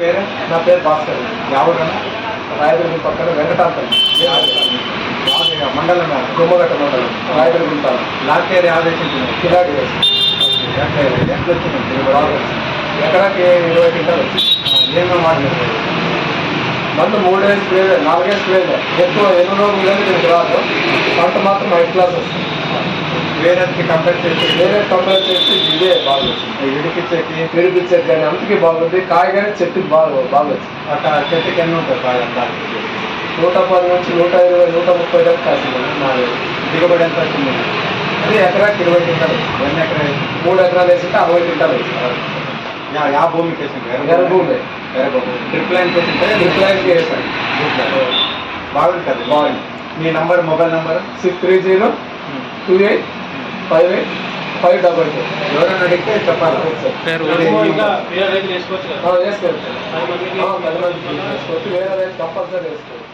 పేరు? నా పేరు భాస్కర్. ఎవరన్నా రాయదుర్గం పక్కన వెంకటాపురం మండలం కుమ్మగట్ట మండలం. రాయదుర్గం తాలూకు లాస్ట్ ఇయర్ ఆదేశించింది కిరాడి వేసి ఎట్లా వచ్చింది? తిరుగుబాటు? ఎకరాకి ఇరవై క్వింటాలు నేను ఏమో మాట్లాడలేదు మందు మూడేసి స్ప్రే నాలుగేసి స్ప్రే. ఎక్కువ ఎన్నో రోజులు లేదు దీనికి రాదు. పంట మాత్రం ఐదు క్లాస్ వస్తుంది. వేరేకి కంపేర్ చేసి వేరే కంపేర్ చేసి ఇదే బాగా వచ్చింది విడిపించేకి పెరిపించేది కానీ అంతకి బాగుంది కాయ కానీ చెట్టుకి బాగా బాగా వచ్చింది అట్లా చెట్టుకి ఎన్ని ఉంటుంది కాయ అంతా. నూట పది నుంచి నూట ఇరవై నూట ముప్పై దాకా కాసింది నాలుగు. దిగుబడి ఎంత వచ్చింది? అది ఎకరాకి ఇరవై క్వింటాలు. ఎన్ని ఎకరా మూడు ఎకరాలు వేసింటే అరవై క్వింటాలు వచ్చింది యా యా భూమికి వేసింది ఎర్ర భూమి ఎర్ర భూమి. డ్రిప్ లైన్ వేసింటే డ్రిప్ లైన్కి వేసాను బాగుంటుంది బాగుంది. మీ number mobile number six three zero two eight five eight five double two. ఎవరైనా అడిగితే చెప్పాలి. వేసుకోవచ్చు పది మంది వేసుకోవచ్చు. వేరే రైతు కంపల్సరీ వేసుకోవచ్చు.